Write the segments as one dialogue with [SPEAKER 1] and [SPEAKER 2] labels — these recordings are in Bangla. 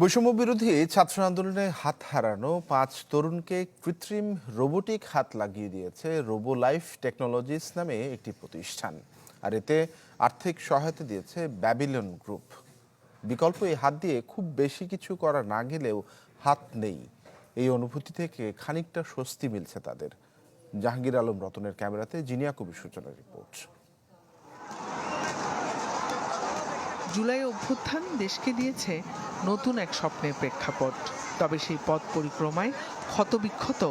[SPEAKER 1] বৈষম্য বিরোধী ছাত্র আন্দোলনে হাত হারানো পাঁচ তরুণকে কৃত্রিম রোবোটিক হাত লাগিয়ে দিয়েছে রোবো লাইফ টেকনোলজিস নামে একটি প্রতিষ্ঠান। আর এতে আর্থিক সহায়তা দিয়েছে ব্যাবিলন গ্রুপ। বিকল্প এই হাত দিয়ে খুব বেশি কিছু করা না গেলেও হাত নেই। এই অনুভূতি থেকে খানিকটা স্বস্তি মিলছে তাদের। জাহাঙ্গীর আলম রতনের ক্যামেরাতে জিনিয়া কবি সূচনা রিপোর্ট।
[SPEAKER 2] জুলাই অভ্যুত্থান দেশকে দিয়েছে নতুন এক স্বপ্নের প্রেক্ষাপট। তবে সেই পথ পরিক্রমায় ক্ষতবিক্ষত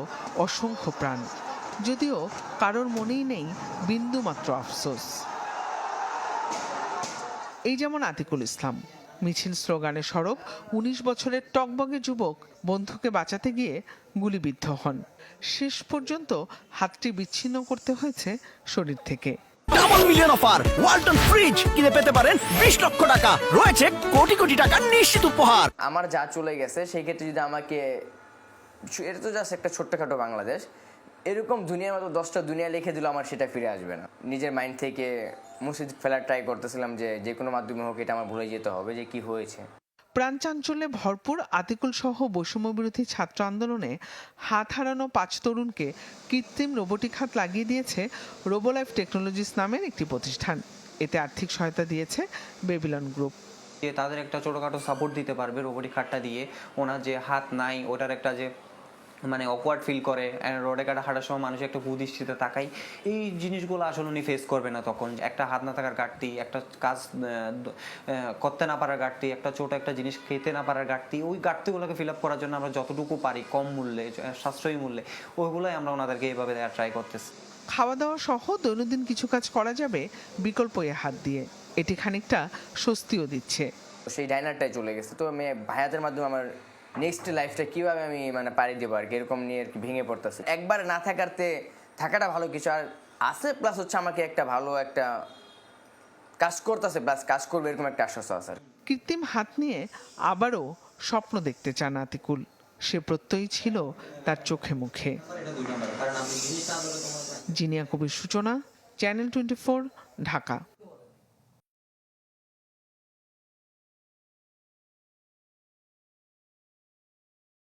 [SPEAKER 2] অসংখ্য প্রাণ। যদিও কারোর মনেই নেই বিন্দুমাত্র আফসোস। এই যেমন আতিকুল ইসলাম, মিছিল স্লোগানে সরব উনিশ বছরের টকবগে যুবক বন্ধুকে বাঁচাতে গিয়ে গুলিবিদ্ধ হন। শেষ পর্যন্ত হাতটি বিচ্ছিন্ন করতে হয়েছে শরীর থেকে।
[SPEAKER 3] Double million offer Walton fridge কিনে পেতে পারেন বিশ লক্ষ টাকা। রয়েছে কোটি কোটি টাকার নিশ্চিত উপহার।
[SPEAKER 4] আমার যা চলে গেছে, সেই ক্ষেত্রে যদি আমাকে এটা তো জাস্ট একটা ছোট্টখাটো বাংলাদেশ, এরকম দুনিয়ার মতো দশটা দুনিয়া লিখে দিল আমার সেটা ফিরে আসবে না। নিজের মাইন্ড থেকে মুছে ফেলার ট্রাই করতেছিলাম যে যে কোনো মাধ্যমে হোক, এটা আমার ভুলে যেতে হবে যে কি হয়েছে।
[SPEAKER 2] প্রাণচাঞ্চল্যে ভরপুর আতিকুল সহ বৈষম্যবিরোধী ছাত্র আন্দোলনে হাত হারানো পাঁচ তরুণকে কৃত্রিম রোবটিক হাত লাগিয়ে দিয়েছে রোবোলাইফ টেকনোলজিস নামের একটি প্রতিষ্ঠান। এতে আর্থিক সহায়তা দিয়েছে বেবিলন গ্রুপ।
[SPEAKER 5] তাদের একটা ছোটোখাটো সাপোর্ট দিতে পারবে রোবটিক হাতটা দিয়ে। ওনার যে হাত নাই, ওটার একটা যে মানে অকওয়ার্ড ফিল করে রোডে কাটা হাঁটার সময় মানুষ একটা কুদৃষ্টিতে তাকাই। এই জিনিসগুলো আসলে উনি ফেস করবে না তখন। একটা হাত না থাকার ঘাটতি একটা কাজ করতে না পারার ঘাটতি একটা ছোট একটা জিনিস খেতে না পারার ঘাটতি ওই ঘাটতিগুলোকে ফিল আপ করার জন্য আমরা যতটুকু পারি কম মূল্যে সাশ্রয়ী মূল্যে ওইগুলোই আমরা ওনাদেরকে এইভাবে দেওয়ার ট্রাই করতেছি।
[SPEAKER 2] খাওয়া দাওয়া সহ দৈনন্দিন কিছু কাজ করা যাবে বিকল্প এ হাত দিয়ে। এটি খানিকটা স্বস্তিও দিচ্ছে।
[SPEAKER 4] সেই ডাইনারটাই চলে গেছে। তো আমি ভাইয়াদের মাধ্যমে আমার নেক্সট লাইফটা কীভাবে আমি মানে পাড়ি দেবো আর কি? এরকম নিয়ে আর কি ভেঙে পড়তেছে। একবার না থাকারতে থাকাটা ভালো কিছু। আর আছে প্লাস হচ্ছে আমাকে একটা ভালো একটা কাজ করতেছে প্লাস কাজ করবে এরকম একটা আশ্বাস আছে
[SPEAKER 2] কৃত্রিম হাত নিয়ে আবারও স্বপ্ন দেখতে চান আতিকুল। সে প্রত্যয়ই ছিল তার চোখে মুখে। জিনিয়া কবির সূচনা চ্যানেল টোয়েন্টি ঢাকা।